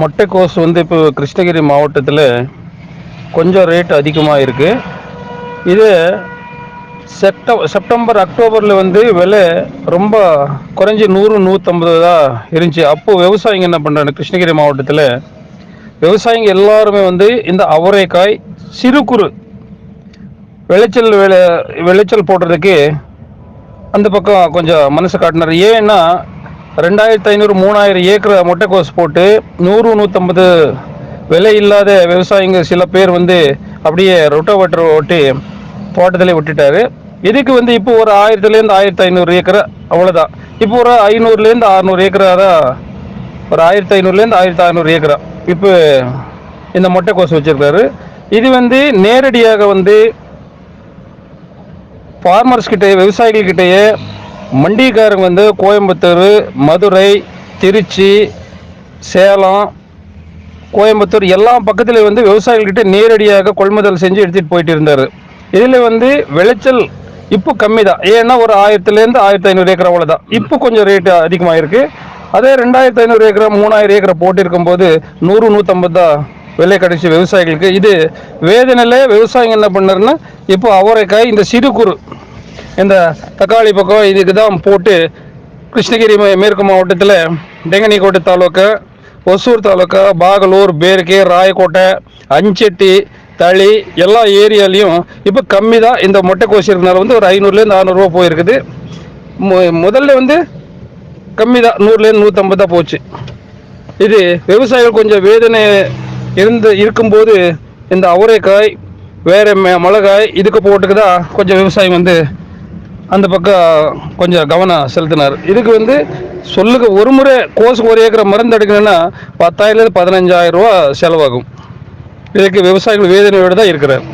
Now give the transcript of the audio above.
மொட்டைக்கோஸ் வந்து இப்போ கிருஷ்ணகிரி மாவட்டத்தில் கொஞ்சம் ரேட் அதிகமாக இருக்குது இது செப்ட செப்டம்பர் அக்டோபரில் வந்து விலை ரொம்ப குறைஞ்சி நூறு நூற்றம்பது தான் இருந்துச்சு. அப்போது விவசாயிங்க என்ன பண்ணுறாங்க கிருஷ்ணகிரி மாவட்டத்தில் விவசாயிங்க எல்லாருமே வந்து இந்த அவரைக்காய் சிறு குறு விளைச்சல் விளை விளைச்சல் போடுறதுக்கு அந்த பக்கம் கொஞ்சம் மனசு காட்டினார். ஏன்னா ரெண்டாயிரத்து ஐநூறு மூணாயிரம் ஏக்கர் முட்டைக்கோஸ் போட்டு நூறு நூற்றம்பது விலை இல்லாத விவசாயிங்க சில பேர் வந்து அப்படியே ரொட்டோவேட்டர் ஓட்டி தோட்டத்திலே விட்டுட்டாரு. இதுக்கு வந்து இப்போ ஒரு ஆயிரத்துலேருந்து ஆயிரத்தி ஐநூறு ஏக்கர் அவ்வளோதான் இப்போ ஒரு ஐநூறுலேருந்து அறநூறு ஏக்கராக தான் ஒரு ஆயிரத்தி ஐநூறுலேருந்து ஆயிரத்தி அறநூறு ஏக்கரா இப்போ இந்த முட்டைக்கோஸ் வச்சுருக்காரு இது வந்து நேரடியாக வந்து ஃபார்மர்ஸ் கிட்டே விவசாயிகள் கிட்டேயே மண்டிக்காரங்க வந்து கோயம்புத்தூர் மதுரை திருச்சி சேலம் கோயம்புத்தூர் எல்லா பக்கத்தில் வந்து விவசாயிகள்கிட்ட நேரடியாக கொள்முதல் செஞ்சு எடுத்துகிட்டு போயிட்டு இருந்தார். இதில் வந்து விளைச்சல் இப்போ கம்மி தான் ஏன்னா ஒரு ஆயிரத்துலேருந்து ஆயிரத்தி ஐநூறு ஏக்கர் அவ்வளோதான் இப்போ கொஞ்சம் ரேட்டு அதிகமாகிருக்கு அதே ரெண்டாயிரத்தி ஐநூறு ஏக்கரை மூணாயிரம் ஏக்கரை போட்டிருக்கும் போது நூறு நூற்றம்பது தான் விலை கிடைச்சி விவசாயிகளுக்கு. இது வேதனையில் விவசாயிங்க என்ன பண்ணாருன்னா இப்போ அவரைக்காய் இந்த சிறு குறு இந்த தக்காளி பக்கம் இதுக்கு தான் போட்டு கிருஷ்ணகிரி மேற்கு மாவட்டத்தில் டெங்கனிக்கோட்டை தாலுக்கா ஒசூர் தாலுக்கா பாகலூர் பேர்கே ராயக்கோட்டை அஞ்செட்டி தளி எல்லா ஏரியாலையும் இப்போ கம்மி தான் இந்த மொட்டைக்கோசி இருக்கனால வந்து ஒரு ஐநூறுலேருந்து அறநூறுவா போயிருக்குது. முதல்ல வந்து கம்மி தான் நூறுலேருந்து நூற்றம்பது தான் போச்சு. இது விவசாயிகள் கொஞ்சம் வேதனை இருந்து இருக்கும்போது இந்த அவரைக்காய் வேறு ம- மிளகாய் இதுக்கு போட்டுக்கு தான் கொஞ்சம் விவசாயம் வந்து அந்த பக்கம் கொஞ்சம் கவனம் செலுத்தினார். இதுக்கு வந்து சொல்லுக்கு ஒரு முறை கோஸுக்கு ஒரு ஏக்கரை மருந்து எடுக்கணும்னா பத்தாயிரத்துலேருந்து பதினஞ்சாயிரம் ரூபா செலவாகும். இதுக்கு விவசாயிகள் வேதனையோடு தான் இருக்கிறார்.